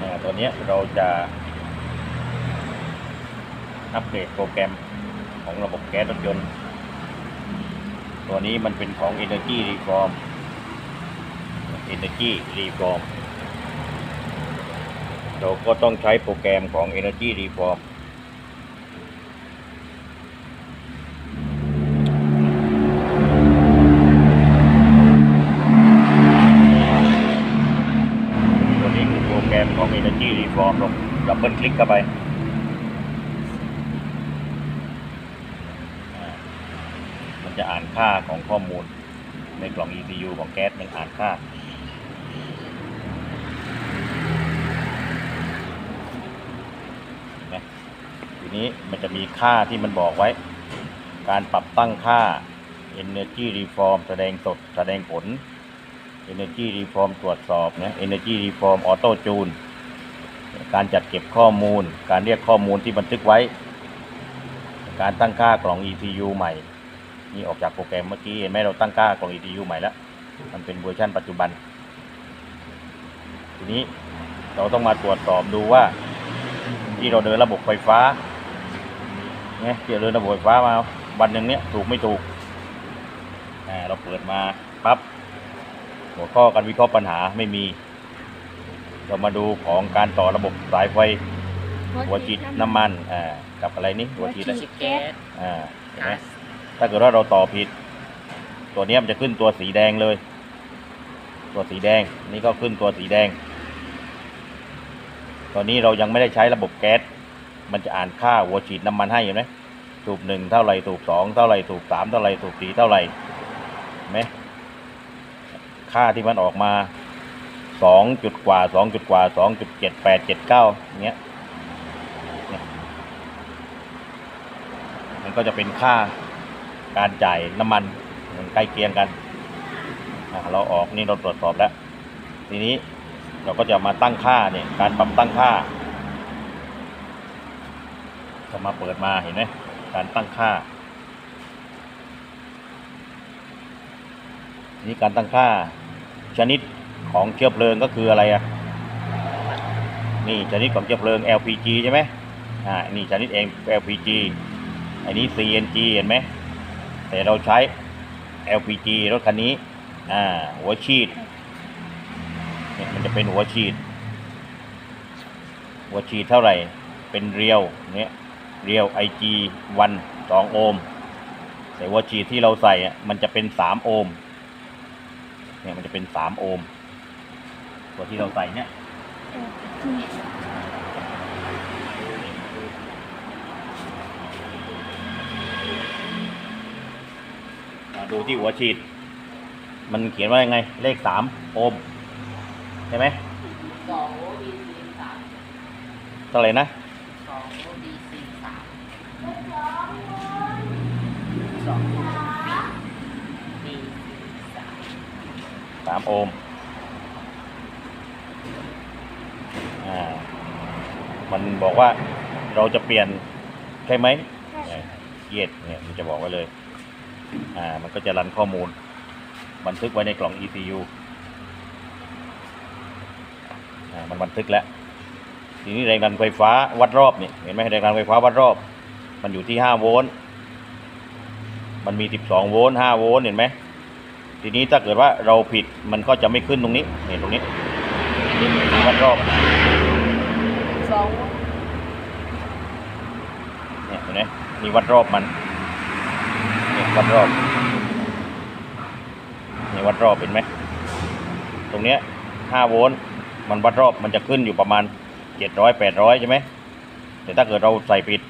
อ่าตัวนี้เราจะอัปเดตโปรแกรมของระบบแก๊สรถยนต์ ตัวนี้มันเป็นของ Energy Reform Energy Reform เราก็ต้องใช้โปรแกรมของ Energy Reform ตัวนี้คือโปรแกรมของ Energy Reform เรา ดับเบิลคลิกเข้าไปมันจะอ่านค่าของข้อมูลในกล่อง ECU ของแก๊สมันอ่านค่าทีนี้มันจะมีค่าที่มันบอกไว้ การปรับตั้งค่า Energy Reform แสดงสดแสดงผล Energy Reform ตรวจสอบนะ Energy Reform Auto Tune การจัดเก็บข้อมูล การเรียกข้อมูลที่บันทึกไว้ การตั้งค่ากล่อง ECU ใหม่ นี่ออกจากโปรแกรมเมื่อกี้เห็นไหมเราตั้งค่ากล่อง ECU ใหม่แล้ว มันเป็นเวอร์ชันปัจจุบัน ทีนี้เราต้องมาตรวจสอบดูว่า ที่เราเดินระบบไฟฟ้าเนี่ยที่เราเดินระบบไฟฟ้ามาวันหนึ่งเนี่ยถูกไม่ถูกอ่เราเปิดมาปั๊บหัวข้อการวิเคราะห์ปัญหาไม่มี เรามาดูของการต่อระบบสายไฟหัวฉีดน้ำมันอ่ากับอะไรนี่หัวฉีดหัวอะฉีดแก๊สอ่าเห็นไหมถ้าเกิดว่าเราต่อผิด ตัวเนี้ยมันจะขึ้นตัวสีแดงเลย ตัวสีแดงนี่ก็ขึ้นตัวสีแดง ตอนนี้เรายังไม่ได้ใช้ระบบแก๊สมันจะอ่านค่าหัวฉีดน้ำมันให้เห็นไหมสูบหนึ่งเท่าไหร่สูบสองเท่าไหร่สูบสามเท่าไหร่สูบสี่เท่าไหร่เห็นไหมค่าที่มันออกมา สองจุดกว่าสองจุดกว่าสองจุดเจ็ดแปดเจ็ดเก้าเงี้ยมันก็จะเป็นค่าการจ่ายน้ำมันมันใกล้เคียงกัน เราออกนี่เราตรวจสอบแล้ว ทีนี้เราก็จะมาตั้งค่าเนี่ยการปรับตั้งค่าก็มาเปิดมาเห็นไหมการตั้งค่าทีนี่การตั้งค่าชนิด ของเชื้อเพลิงก็คืออะไรอะนี่ชนิดของเชื้อเพลิง LPG ใช่ไหมอ่านี่ชนิดเอง LPG อันนี้ CNG เห็นไหมแต่เราใช้ LPG รถคันนี้อ่าหัวฉีดเนี่ยมันจะเป็นหัวฉีด หัวฉีดเท่าไหร่ เป็นเรียวเนี่ยเรียว IG วันสองโอห์มแต่หัวฉีดที่เราใส่อะมันจะเป็นสามโอห์มเนี่ยมันจะเป็นสามโอห์ม ตัวที่เราใส่เนี่ยมาดูที่หัวฉีด มันเขียนว่ายังไง เลขสามโอห์มใช่ไหมสองโอดีซีสามเท่าไหร่นะสองโอดีซีสามสองโอดีสามสามโอห์มอ่า มันบอกว่าเราจะเปลี่ยนใช่ไหมเย็ดเนี่ยมันจะบอกไว้เลย อ่า มันก็จะรันข้อมูล บันทึกไว้ในกล่อง ECU อ่า มันบันทึกแล้ว ทีนี้แรงดันไฟฟ้าวัดรอบนี่เห็นไหมแรงดันไฟฟ้าวัดรอบ มันอยู่ที่ห้าโวลต์ มันมีสิบสองโวลต์ห้าโวลต์ เห็นไหม ทีนี้ถ้าเกิดว่าเราผิด มันก็จะไม่ขึ้นตรงนี้ เห็นตรงนี้นี่วัดรอบ สอง เนี่ยมีวัดรอบมันเนี่ยวัดรอบนี่วัดรอบเห็นไหมตรงเนี้ยห้าโวลต์มันวัดรอบมันจะขึ้นอยู่ประมาณเจ็ดร้อยแปดร้อยใช่ไหมแต่ถ้าเกิดเราใส่ผิด